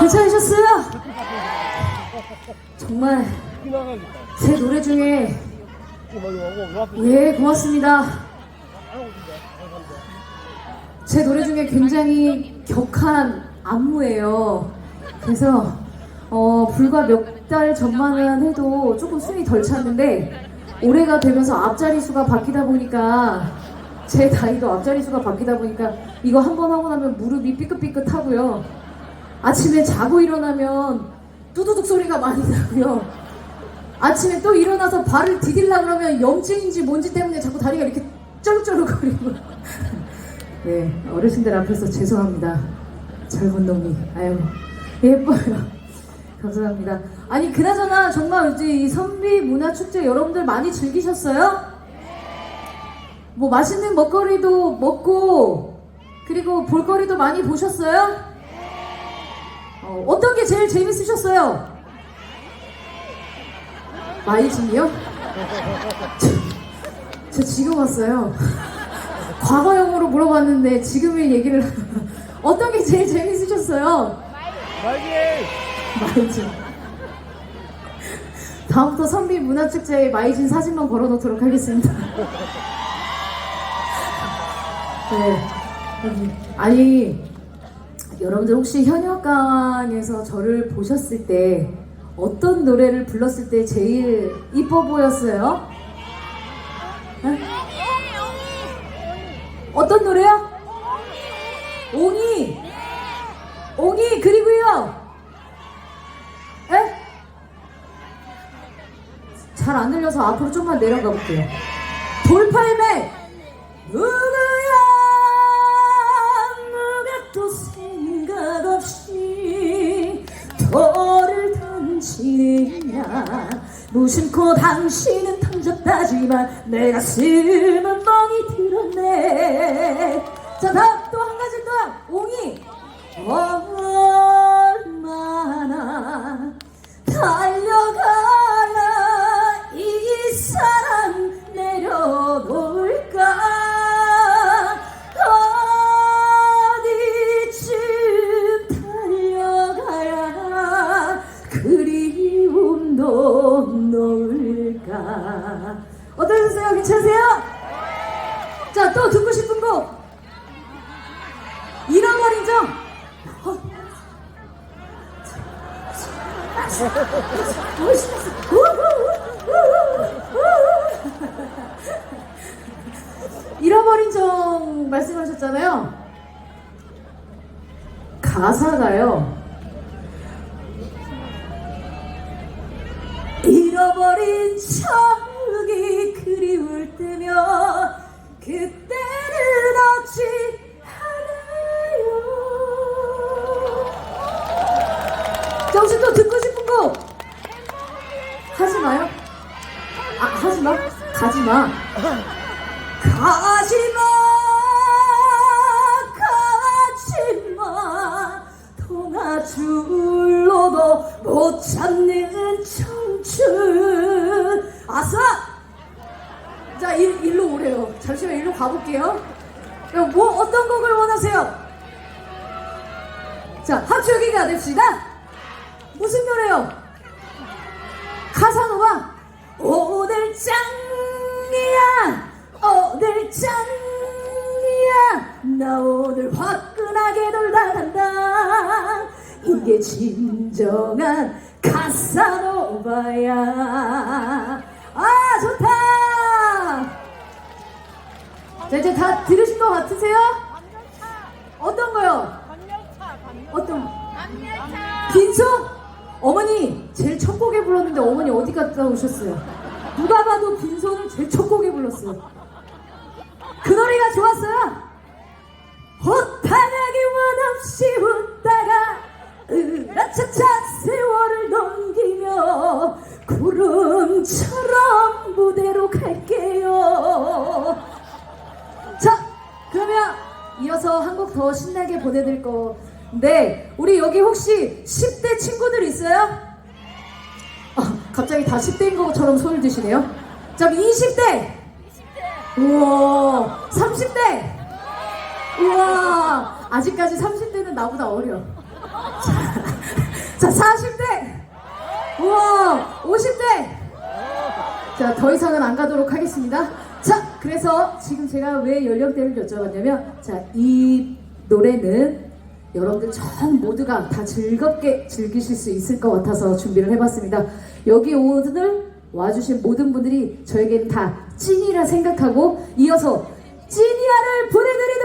괜찮으셨어요? 정말 제 노래 중에 예 고맙습니다. 제 노래 중에 굉장히 격한 안무예요. 그래서 어, 불과 몇 달 전만은 해도 조금 숨이 덜 찼는데 올해가 되면서 앞자리 수가 바뀌다 보니까 제 나이도 앞자리 수가 바뀌다 보니까 이거 한 번 하고 나면 무릎이 삐끗삐끗하고요. 아침에 자고 일어나면 뚜두둑 소리가 많이 나고요. 아침에 또 일어나서 발을 디딜라 그러면 염증인지 뭔지 때문에 자꾸 다리가 이렇게 쩔쩔거리고. 네, 어르신들 앞에서 죄송합니다. 젊은 놈이. 아유, 예뻐요. 감사합니다. 아니, 그나저나 정말 이제 이 선비 문화 축제 여러분들 많이 즐기셨어요? 뭐 맛있는 먹거리도 먹고, 그리고 볼거리도 많이 보셨어요? 어, 어떤 게 제일 재밌으셨어요? 마이진이요? 저, 저 지금 왔어요. 과거형으로 물어봤는데 지금의 얘기를 어떤 게 제일 재밌으셨어요? 마이진. 다음부터 선비 문화축제에 마이진 사진만 걸어놓도록 하겠습니다. 네. 아니, 여러분들 혹시 현역관에서 저를 보셨을 때 어떤 노래를 불렀을 때 제일 이뻐 보였어요? 네? 어떤 노래요? 옹이. 옹이 그리고요. 에? 잘 안 들려서 앞으로 좀만 내려가 볼게요. 돌팔매 던지느냐 무심코 당신은 던졌다지만 내 가슴은 멍이 들었네. 자 다음 또 한 가지 또 옹이 놓을까 어떠셨어요? 괜찮으세요? 자 또 듣고 싶은 곡 잃어버린 점. 잃어버린 정 말씀하셨잖아요. 가사가요. 잃어버린 적이 그리울 때면 그때는 어찌 하나요? 또 듣고 싶은 곡 하지 마요. 아, 하지 마. 가지 마. 가지 마. 자, 일, 일로 오래요. 잠시만 일로 가볼게요. 그럼 뭐, 어떤 곡을 원하세요? 자, 합주 여기가 됩시다. 무슨 노래요? 카사노바 오늘 짱이야 오늘 짱이야 나 오늘 화끈하게 놀다 간다 이게 진정한 카사노바야 아 좋다 자 이제 다 들으신 것 같으세요? 어떤 거요? 어떤 빈손? 어머니 제일 첫 곡에 불렀는데 어머니 어디 갔다 오셨어요? 누가 봐도 빈손을 제일 첫 곡에 불렀어요. 그 노래가 좋았어요. 호 더 신나게 보내드릴 건데, 우리 여기 혹시 10대 친구들 있어요? 아, 갑자기 다 10대인 것처럼 손을 드시네요. 자, 20대! 우와, 30대! 우와, 아직까지 30대는 나보다 어려. 자, 40대! 우와, 50대! 자, 더 이상은 안 가도록 하겠습니다. 자, 그래서 지금 제가 왜 연령대를 여쭤봤냐면, 자, 이 노래는 여러분들 전 모두가 다 즐겁게 즐기실 수 있을 것 같아서 준비를 해봤습니다. 여기 오늘 와주신 모든 분들이 저에겐 다 찐이라 생각하고 이어서 찐이야를 하겠습니다.